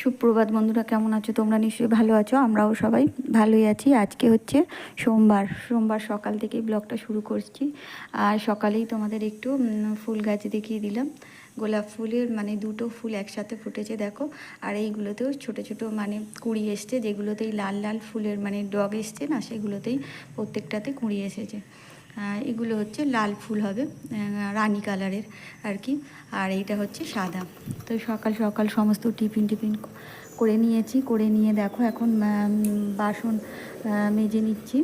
সুপ্রভাত বন্ধুরা, কেমন আছো? তোমরা নিশ্চয়ই ভালো আছো, আমরাও সবাই ভালোই আছি। আজকে হচ্ছে সোমবার সোমবার সকাল থেকেই ব্লগটা শুরু করছি। আর সকালেই তোমাদের একটু ফুল গাছ দেখিয়ে দিলাম। গোলাপ ফুলের মানে দুটো ফুল একসাথে ফুটেছে, দেখো। আর এইগুলোতেও ছোট ছোট মানে কুড়ি এসছে, যেগুলোতেই লাল লাল ফুলের মানে ডগ এসছে না, সেগুলোতেই প্রত্যেকটাতে কুড়ি এসেছে। এগুলো হচ্ছে লাল ফুল হবে রানী কালারের আর কি। আর এইটা হচ্ছে সাদা। তো সকাল সকাল সমস্ত টিফিন টিফিন করে নিয়েছি, করে নিয়ে দেখো এখন বাসন মেজে নিচ্ছি।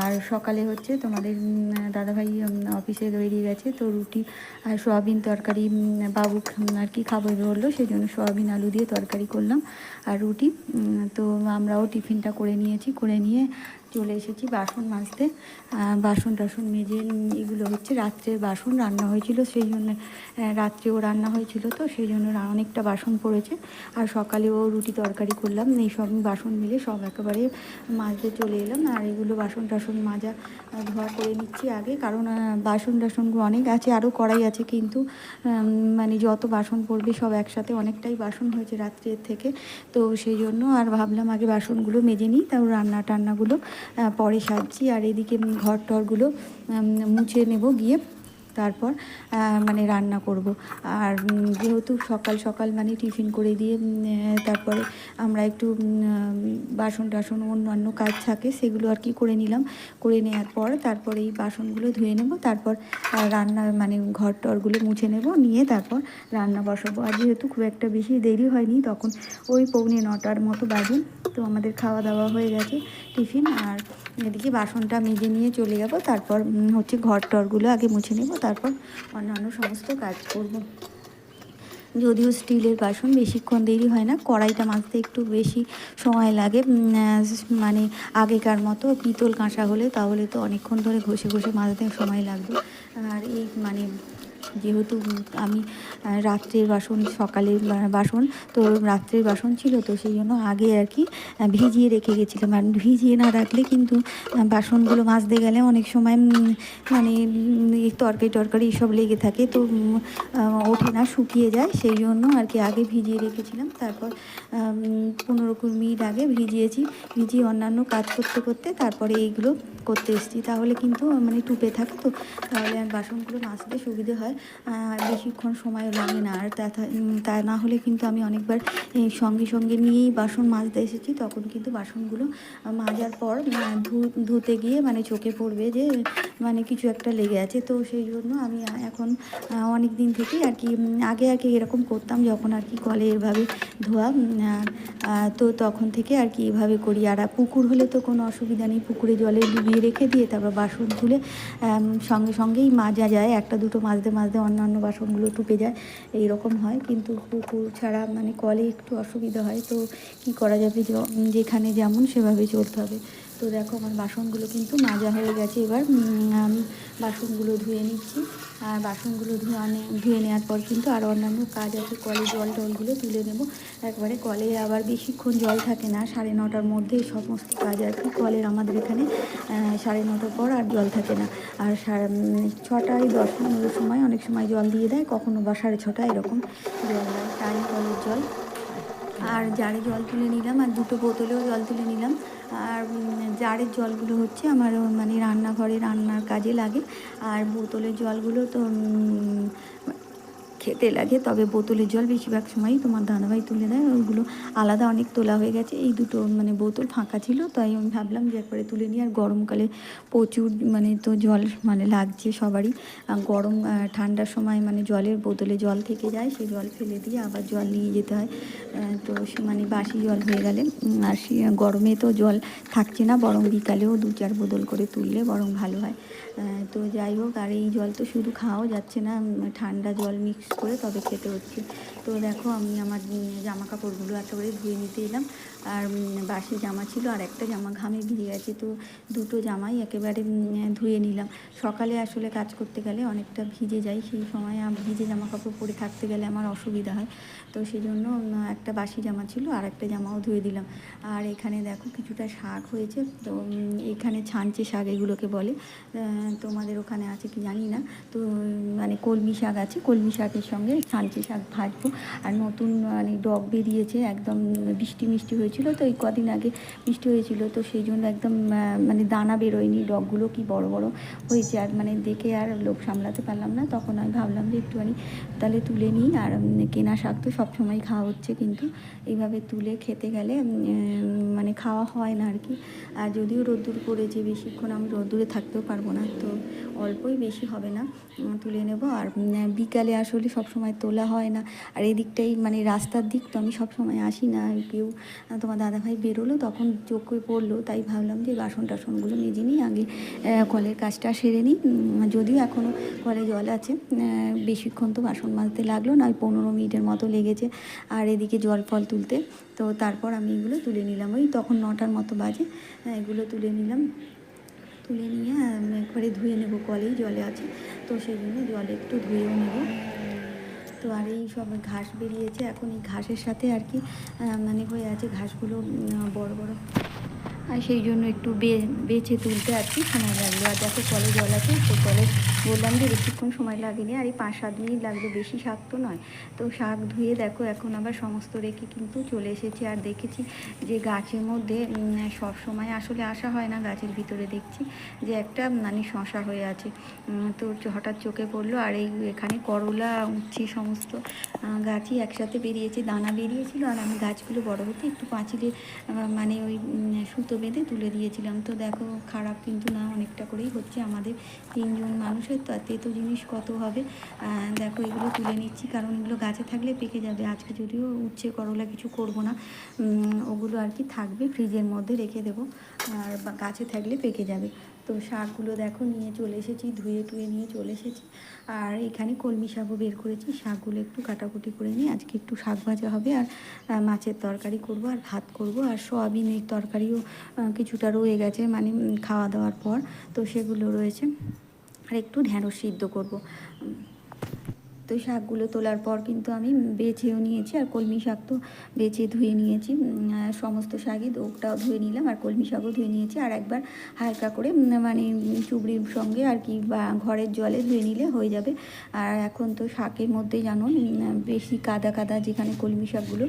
আর সকালে হচ্ছে তোমাদের দাদাভাই অফিসে বেরিয়ে গেছে, তো রুটি আর সয়াবিন তরকারি বাবু আর কি খাবে বলল সেই জন্য সয়াবিন, আলু দিয়ে তরকারি করলাম আর রুটি। তো আমরাও টিফিনটা করে নিয়েছি, করে নিয়ে চলে এসেছি বাসন মাজতে। বাসন টাসন মেজে, এগুলো হচ্ছে রাত্রের বাসন রান্না হয়েছিল, সেই জন্য রাত্রেও রান্না হয়েছিল তো, সেই জন্য অনেকটা বাসন পড়েছে। আর সকালেও রুটি তরকারি করলাম, এই সব বাসন মিলে সব একেবারে মাজতে চলে এলাম। আর এগুলো বাসন টাসন মাজা ধোয়া করে নিচ্ছি আগে, কারণ বাসন টাসনগুলো অনেক আছে, আরও কড়াই আছে, কিন্তু মানে যত বাসন পড়বে সব একসাথে অনেকটাই বাসন হয়েছে রাত্রের থেকে। তো সেই জন্য আর ভাবলাম আগে বাসনগুলো মেজে নিই তাও রান্না টান্নাগুলো পরে সাজছি আর এদিকে ঘর টরগুলো মুছে নেব গিয়ে। তারপর মানে রান্না করব। আর যেহেতু সকাল সকাল মানে টিফিন করে দিয়ে তারপরে আমরা একটু বাসন টাসন অন্যান্য কাজ থাকে, সেগুলো আর কি করে নিলাম। করে নেওয়ার পর তারপরে এই বাসনগুলো ধুয়ে নেব। তারপর রান্না মানে ঘর টরগুলো মুছে নেব। নিয়ে তারপর রান্না বসাবো। আর যেহেতু খুব একটা বেশি দেরি হয়নি, তখন ওই পৌনে নটার মতো বাজে। তো আমাদের খাওয়া দাওয়া হয়ে গেছে টিফিন। আর এদিকে বাসনটা মেজে নিয়ে চলে যাব, তারপর হচ্ছে ঘর টরগুলো আগে মুছে নেব, তারপর অন্যান্য সমস্ত কাজ করব। যদিও স্টিলের বাসন বেশিক্ষণ দেরি হয় না, কড়াইটা মাজতে একটু বেশি সময় লাগে মানে আগেকার মতো পিতল কাঁসা হলে তাহলে তো অনেকক্ষণ ধরে ঘষে ঘষে মাজতে সময় লাগবে। আর এই মানে যেহেতু আমি রাত্রের বাসন, সকালের বাসন, তো রাত্রের বাসন ছিল, তো সেই জন্য আগে আর কি ভিজিয়ে রেখে গেছিলাম। আর ভিজিয়ে না রাখলে কিন্তু বাসনগুলো মাজতে গেলে অনেক সময় মানে তরকারি, টরকারি এসব লেগে থাকে, তো ওঠে না, শুকিয়ে যায়, সেই জন্য আর কি আগে ভিজিয়ে রেখেছিলাম। তারপর পনেরো কুড়ি মিনিট আগে ভিজিয়েছি, ভিজিয়ে অন্যান্য কাজ করতে করতে তারপরে এইগুলো করতে এসেছি। তাহলে কিন্তু মানে টুপে থাকে তো তাহলে আর বাসনগুলো মাজতে সুবিধে হয়। আর বেশিক্ষণ সময় লাগে না। আর তা না হলে কিন্তু আমি অনেকবার সঙ্গে সঙ্গে নিয়েই বাসন মাজতে এসেছি। তখন কিন্তু বাসনগুলো মাজার পর ধুতে গিয়ে মানে চোখে পড়বে যে মানে কিছু একটা লেগে আছে। তো সেই জন্য আমি এখন অনেক দিন থেকেই আর কি আগে আগে এরকম করতাম যখন আর কি কলে এভাবে ধোয়া তো তখন থেকে আর কি এভাবে করি। আর পুকুর হলে তো কোনো অসুবিধা নেই। পুকুরে জলে ডুবিয়ে রেখে দিয়ে তারপর বাসন তুলে সঙ্গে সঙ্গেই মাজা যায়। একটা দুটো মাজতে মাজতে অন্যান্য বাসনগুলো টুপে যায় এই রকম হয়। কিন্তু পুকুর ছাড়া মানে কলে একটু অসুবিধা হয়। তো কি করা যাবে? যেখানে যেমন সেভাবে চলতে হবে। তো দেখো আমার বাসনগুলো কিন্তু মাজা হয়ে গেছে এবার। আমি বাসনগুলো ধুয়ে নিচ্ছি। আর বাসনগুলো ধুয়ে ধুয়ে নেওয়ার পর কিন্তু আরও অন্যান্য কাজ আছে। কলে জল টলগুলো তুলে নেব। একবারে কলে আবার বেশিক্ষণ জল থাকে না, সাড়ে নটার মধ্যে সমস্ত কাজ আর কি। কলের আমাদের এখানে সাড়ে নটার পর আর জল থাকে না। আর ছটায় দশ পনেরোর সময় অনেক সময় জল দিয়ে দেয়, কখনো বা সাড়ে ছটা এরকম জল দেয়। টাইম কলের জল। আর জারে জল তুলে নিলাম, আর দুটো বোতলেও জল তুলে নিলাম আর জারের জলগুলো হচ্ছে আমার মানে রান্নাঘরে রান্নার কাজে লাগে। আর বোতলের জলগুলো তো খেতে লাগে, তবে বোতলের জল বেশিরভাগ সময়ই তোমার দাদাভাই তুলে দেয়। ওইগুলো আলাদা অনেক তোলা হয়ে গেছে। এই দুটো মানে বোতল ফাঁকা ছিল, তাই আমি ভাবলাম যে একবারে তুলে নিই। আর গরমকালে প্রচুর মানে তো জল মানে লাগছে সবারই। গরম ঠান্ডার সময় মানে জলের বোতলে জল থেকে যায় সেই জল ফেলে দিয়ে আবার জল নিয়ে যেতে হয়। তো মানে বাসি জল হয়ে গেলে। আর সে গরমে তো জল থাকছে না, বরং বিকালেও দু চার বোতল করে তুললে বরং ভালো হয়। তো যাই হোক, আর এই জল তো শুধু খাওয়াও যাচ্ছে না ঠান্ডা জল মিক্স করে তবে খেতে হচ্ছে। তো দেখো, আমি আমার জামা কাপড়গুলো একেবারে ধুয়ে নিতে এলাম। আর বাসি জামা ছিল, আর একটা জামা ঘামে ভিজে গেছে, তো দুটো জামাই একেবারে ধুয়ে নিলাম। সকালে আসলে কাজ করতে গেলে অনেকটা ভিজে যায়, সেই সময় ভিজে জামা কাপড় পরে থাকতে গেলে আমার অসুবিধা হয়। তো সেই জন্য একটা বাসি জামা ছিল, আর একটা জামাও ধুয়ে দিলাম। আর এখানে দেখো, কিছুটা শাক হয়েছে, তো এখানে ছাঞ্চে শাক এগুলোকে বলে। তোমাদের ওখানে আছে কি জানি না। তো মানে কলমি শাক আছে, কলমি শাকের সঙ্গে সাঞ্চি শাক ভাজবো। আর নতুন মানে ডগ বেরিয়েছে, একদম বৃষ্টি মিষ্টি হয়েছিল তো, এই কদিন আগে বৃষ্টি হয়েছিল তো সেই জন্য একদম মানে দানা বেরোয়নি, ডগগুলো কি বড় বড় হয়েছে। আর মানে দেখে আর লোক সামলাতে পারলাম না, তখন আমি ভাবলাম যে একটুখানি তাহলে তুলে নিই। আর কেনা শাক তো সবসময় খাওয়া হচ্ছে কিন্তু এইভাবে তুলে খেতে গেলে মানে খাওয়া হয় না আর কি। আর যদিও রোদ্দুর পড়েছে, বেশিক্ষণ আমি রোদ্দুরে থাকতেও পারব না। তো অল্পই বেশি হবে না তুলে নেব। আর বিকালে আসলে সব সময় তোলা হয় না। আর এদিকটাই মানে রাস্তার দিক তো আমি সবসময় আসি না। কেউ তোমার দাদাভাই বেরোলো, তখন চোখে পড়ল। তাই ভাবলাম যে বাসন টাসনগুলো মেজে নিই, আগে কলের কাজটা সেরে নিই। যদিও এখনও কলে জল আছে বেশিক্ষণ তো বাসন মাজতে লাগল না ওই পনেরো মিনিটের মতো লেগেছে। আর এদিকে জল ফল তুলতে, তো তারপর আমি এগুলো তুলে নিলাম। ওই তখন নটার মতো বাজে এগুলো তুলে নিলাম। তুলে নিয়ে একবারে ধুয়ে নেব, কলেই জলে আছে। তো সেই জন্য জলে একটু ধুয়েও নেব। তো আর এই সব ঘাস বেরিয়েছে। এখন এই ঘাসের সাথে আর কি মানে হয়ে আছে ঘাসগুলো বড় বড় আর সেই জন্য একটু বে- বেছে তুলতে আর কি সময় লাগল। আর দেখো কলে জল আছে, তো কলে বললাম যে বেশিক্ষণ সময় লাগেনি। আর এই পাঁচ সাত মিনিট লাগবে বেশি শাক তো নয়। তো শাক ধুয়ে দেখো এখন আবার সমস্ত রেখে কিন্তু চলে এসেছি। আর দেখেছি যে গাছের মধ্যে সব সময় আসলে আসা হয় না, গাছের ভিতরে দেখছি যে একটা মানে শশা হয়ে আছে। তো হঠাৎ চোখে পড়ল। আর এই এখানে করলা, উচ্ছে সমস্ত গাছই একসাথে বেরিয়েছে, দানা বেরিয়েছিল আর আমি গাছগুলো বড় হতে একটু পাঁচিলে মানে ওই সুতো বেঁধে তুলে দিয়েছিলাম। তো দেখো, খারাপ কিন্তু না, অনেকটা করেই হচ্ছে আমাদের তিনজন মানুষের। তো তেতো জিনিস কত হবে? দেখো, এগুলো তুলে নিচ্ছি, কারণ এগুলো গাছে থাকলে পেকে যাবে। আজকে যদিও উচ্ছে, করলা কিছু করব না ওগুলো আর কি থাকবে, ফ্রিজের মধ্যে রেখে দেবো। আর গাছে থাকলে পেকে যাবে। তো শাকগুলো দেখো নিয়ে চলে এসেছি, ধুয়ে টুয়ে নিয়ে চলে এসেছি। আর এখানে কলমি শাকও বের করেছি, শাকগুলো একটু কাটাকুটি করে নিই আজকে একটু শাক ভাজা হবে আর মাছের তরকারি করব আর ভাত করব। আর সোয়াবিনের তরকারিও কিছুটা রয়ে গেছে মানে খাওয়া দাওয়ার পর, তো সেগুলো রয়েছে। আর একটু ঢ্যাঁড়স সিদ্ধ করব। তো শাকগুলো তোলার পর কিন্তু আমি বেছেও নিয়েছি আর কলমি শাক তো বেছে ধুয়ে নিয়েছি। সমস্ত শাকই ওটাও ধুয়ে নিলাম আর কলমি শাকও ধুয়ে নিয়েছি। আর একবার হালকা করে মানে চুবড়ির সঙ্গে আর কি ঘরের জলে ধুয়ে নিলে হয়ে যাবে। আর এখন তো শাকের মধ্যে জানো বেশি কাদা কাদা যেখানে কলমি শাকগুলো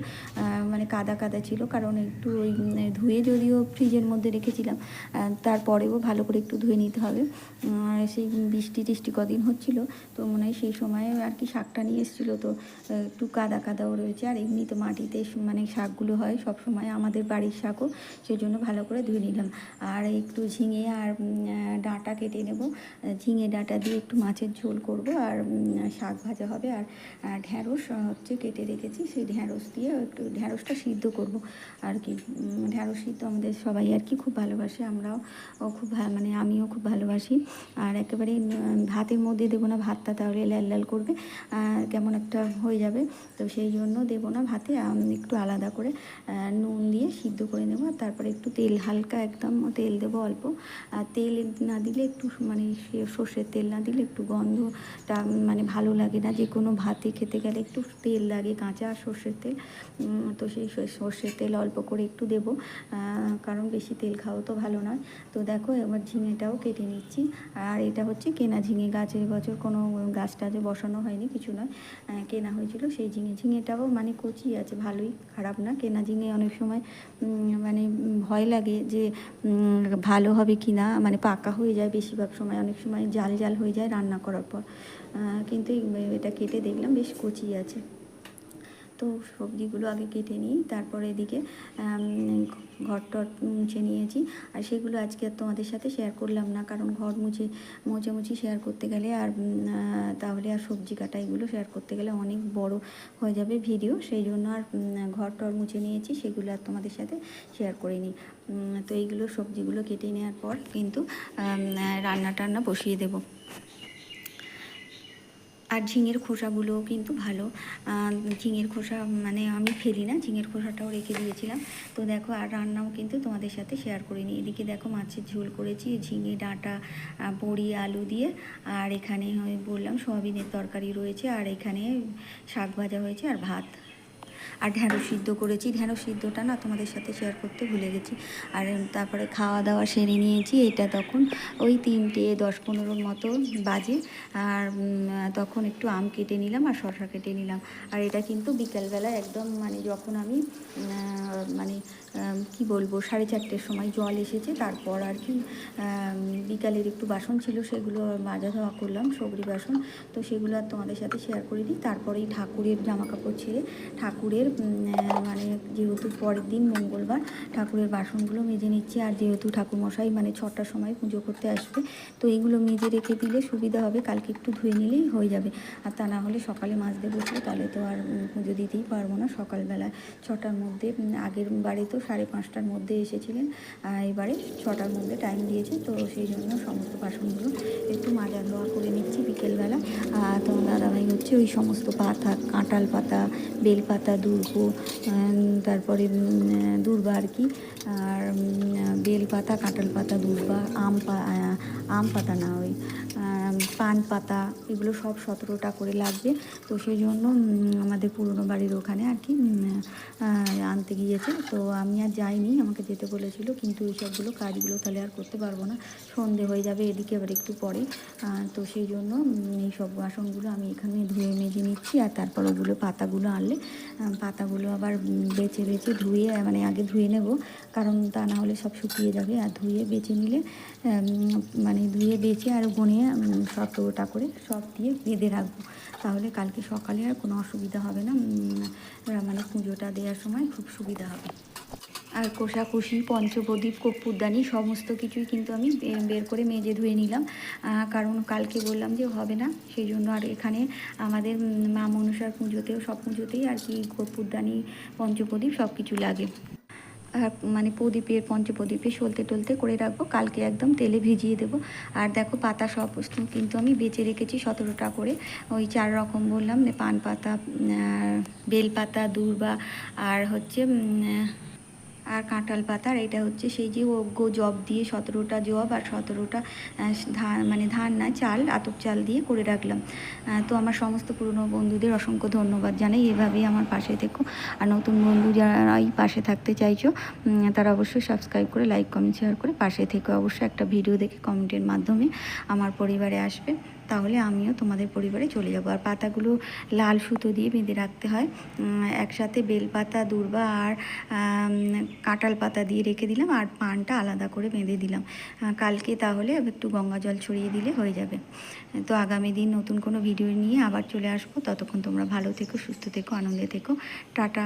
মানে কাদা কাদা ছিল, কারণ একটু ওই ধুয়ে যদিও ফ্রিজের মধ্যে রেখেছিলাম তারপরেও ভালো করে একটু ধুয়ে নিতে হবে। সেই বৃষ্টি টিষ্টি কদিন হচ্ছিল, তো মনে হয় সেই সময় আর কি শাকটা নিয়ে এসেছিল তো, একটু কাদা কাদাও রয়েছে। আর এমনি তো মাটিতে মানে শাকগুলো হয় সব সময় আমাদের বাড়ির শাকও সেই জন্য ভালো করে ধুয়ে নিলাম। আর একটু ঝিঙে আর ডাঁটা কেটে নেব। ঝিঙে ডাঁটা দিয়ে একটু মাছের ঝোল করব আর শাক ভাজা হবে। আর ঢ্যাঁড়স হচ্ছে কেটে রেখেছি, সেই ঢ্যাঁড়স দিয়ে একটু ঢ্যাঁড়সটা সিদ্ধ করব। আর কি ঢ্যাঁড়স সিদ্ধ আমাদের সবাই আর কি খুব ভালোবাসে, আমরাও খুব মানে আমিও খুব ভালোবাসি। আর একেবারে ভাতের মধ্যে দেবো না, ভাতটা তাহলে লাল লাল করবে। কেমন একটা হয়ে যাবে। তো সেই জন্য দেবো না ভাতে একটু আলাদা করে নুন দিয়ে সিদ্ধ করে নেব আর তারপরে একটু তেল, হালকা একদম তেল দেবো অল্প। আর তেল না দিলে একটু মানে সর্ষের তেল না দিলে একটু গন্ধটা মানে ভালো লাগে না। যে কোনো ভাতে খেতে গেলে একটু তেল লাগে, কাঁচা আর সর্ষের তেল। তো সেই সর্ষের তেল অল্প করে একটু দেবো। কারণ বেশি তেল খাওয়া তো ভালো নয়। তো দেখো এবার ঝিঙেটাও কেটে নিচ্ছি। আর এটা হচ্ছে কেনা ঝিঙে গাছের বছর কোনো গাছ টাছে বসানো হয়নি। কিছু নয়। কেনা হয়েছিল সেই ঝিঙে। ঝিঙেটাও মানে কচি আছে, ভালোই, খারাপ না। কেনা ঝিঙে অনেক সময় মানে ভয় লাগে যে ভালো হবে কি না মানে পাকা হয়ে যায় বেশিরভাগ সময়। অনেক সময় জাল জাল হয়ে যায় রান্না করার পর। কিন্তু এটা কেটে দেখলাম বেশ কচি আছে। তো সবজিগুলো আগে কেটে নিই, তারপরে এদিকে ঘর টর মুছে নিয়েছি। আর সেগুলো আজকে তোমাদের সাথে শেয়ার করলাম না, কারণ ঘর মুছে, মোছামুছি শেয়ার করতে গেলে আর তাহলে আর সবজি কাটা এগুলো শেয়ার করতে গেলে অনেক বড় হয়ে যাবে ভিডিও সেই জন্য আর ঘর টর মুছে নিয়েছি, সেগুলো আর তোমাদের সাথে শেয়ার করিনি। তো এইগুলো সবজিগুলো কেটে নেওয়ার পর কিন্তু রান্না টান্না বসিয়ে দেবো। আর ঝিঙের খোসাগুলোও কিন্তু ভালো। ঝিঙের খোসা মানে আমি ফেলি না, ঝিঙের খোসাটাও রেখে দিয়েছিলাম। তো দেখো, আর রান্নাও কিন্তু তোমাদের সাথে শেয়ার করিনি। এদিকে দেখো, মাছের ঝোল করেছি, ঝিঙে, ডাঁটা বড়ি, আলু দিয়ে। আর এখানে বললাম, সোয়াবিনের তরকারি রয়েছে, আর এখানে শাক ভাজা হয়েছে, আর ভাত। আর ঢ্যাঁড়স সিদ্ধ করেছি। ঢ্যাঁড়স সিদ্ধটা না তোমাদের সাথে শেয়ার করতে ভুলে গেছি। আর তারপরে খাওয়া দাওয়া সেরে নিয়েছি। এটা তখন ওই তিনটে দশ পনেরোর মতো বাজে। আর তখন একটু আম কেটে নিলাম আর শশা কেটে নিলাম। আর এটা কিন্তু বিকেলবেলা একদম মানে যখন আমি মানে কি বলব, সাড়ে চারটের সময় জল এসেছে, তারপর আর কি বিকালের একটু বাসন ছিল, সেগুলো মাজা ধোয়া করলাম, সবরি বাসন। তো সেগুলো আর তোমাদের সাথে শেয়ার করে দিই। তারপরেই ঠাকুরের জামা কাপড় ছেড়ে ঠাকুরের মানে যেহেতু পরের দিন মঙ্গলবার, ঠাকুরের বাসনগুলো মেজে নিচ্ছি। আর যেহেতু ঠাকুরমশাই মানে ছটার সময় পুজো করতে আসবে, তো এইগুলো মেজে রেখে দিলে সুবিধা হবে। কালকে একটু ধুয়ে নিলেই হয়ে যাবে। আর তা না হলে সকালে মাজতে বসলে তাহলে তো আর পুজো দিতেই পারব না। সকালবেলা ছটার মধ্যে আগের বারে তো সাড়ে পাঁচটার মধ্যে এসেছিলেন। এবারে ছটার মধ্যে টাইম দিয়েছে, তো সেই জন্য সমস্ত বাসনগুলো একটু মাজা ধোয়া করে নিচ্ছি বিকেলবেলা। তোমার দাদাভাই হচ্ছে ওই সমস্ত পাতা, কাঁঠাল পাতা, বেল পাতা উম, তারপরে দূর্বা আর কি আর উম, বেল পাতা কাঁঠাল পাতা দূর্বা আম আম পাতা না ওই পান পাতা এগুলো সব সতেরোটা করে লাগবে। তো সেই জন্য আমাদের পুরনো বাড়ির ওখানে আর কি আনতে গিয়েছে। তো আমি আর যাইনি আমাকে যেতে বলেছিল কিন্তু এই সবগুলো কাজগুলো তাহলে আর করতে পারব না। সন্ধে হয়ে যাবে এদিকে আবার একটু পরে। তো সেই জন্য এই সব বাসনগুলো আমি এখানে ধুয়ে মেজে নিচ্ছি আর তারপর ওগুলো পাতাগুলো আনলে পাতাগুলো আবার বেছে বেছে ধুয়ে মানে আগে ধুয়ে নেব, কারণ তা না হলে সব শুকিয়ে যাবে। আর ধুয়ে বেছে নিলে মানে ধুয়ে বেছে আর গনিয়ে টোটা করে সব দিয়ে বেঁধে রাখব। তাহলে কালকে সকালে আর কোনো অসুবিধা হবে না। মানে পুজোটা দেওয়ার সময় খুব সুবিধা হবে। আর কোষাকুষি, পঞ্চপ্রদীপ কর্পূরদানি সমস্ত কিছুই কিন্তু আমি বের করে মেজে ধুয়ে নিলাম। কারণ কালকে বললাম যে হবে না, সেই জন্য আর এখানে আমাদের মা মনসার পুজোতেও সব পুজোতেই আর কি কর্পূরদানি পঞ্চপ্রদীপ সব কিছু লাগে। মানে প্রদীপের পঞ্চপ্রদীপে সলতে টলতে করে রাখব, কালকে একদম তেলে ভিজিয়ে দেবো। আর দেখো পাতা সব কিন্তু আমি বেঁচে রেখেছি সতেরোটা করে। ওই চার রকম বললাম পান পাতা বেল পাতা দূর্বা, আর হচ্ছে আর কাঁঠাল পাতার এটা হচ্ছে সেই যে অজ্ঞ জব দিয়ে সতেরোটা জব আর সতেরোটা ধান মানে ধান না, চাল, আতপ চাল দিয়ে করে রাখলাম। তো আমার সমস্ত পুরনো বন্ধুদের অসংখ্য ধন্যবাদ জানাই। এভাবেই আমার পাশে থেকো। আর নতুন বন্ধু যারাই পাশে থাকতে চাইছো তারা অবশ্যই সাবস্ক্রাইব করে লাইক কমেন্ট শেয়ার করে পাশে থেকে। অবশ্যই একটা ভিডিও দেখে কমেন্টের মাধ্যমে আমার পরিবারে আসবে। তাহলে আমিও তোমাদের পরিবারে চলে যাব। আর পাতাগুলো লাল সুতো দিয়ে বেঁধে রাখতে হয়। একসাথে বেলপাতা, দূর্বা আর কাঁঠাল পাতা দিয়ে রেখে দিলাম আর পানটা আলাদা করে বেঁধে দিলাম। কালকে তাহলে একটু গঙ্গা জল ছড়িয়ে দিলে হয়ে যাবে। তো আগামী দিন নতুন কোনো ভিডিও নিয়ে আবার চলে আসব। ততক্ষণ তোমরা ভালো থেকো, সুস্থ থেকো, আনন্দে থেকো। টাটা।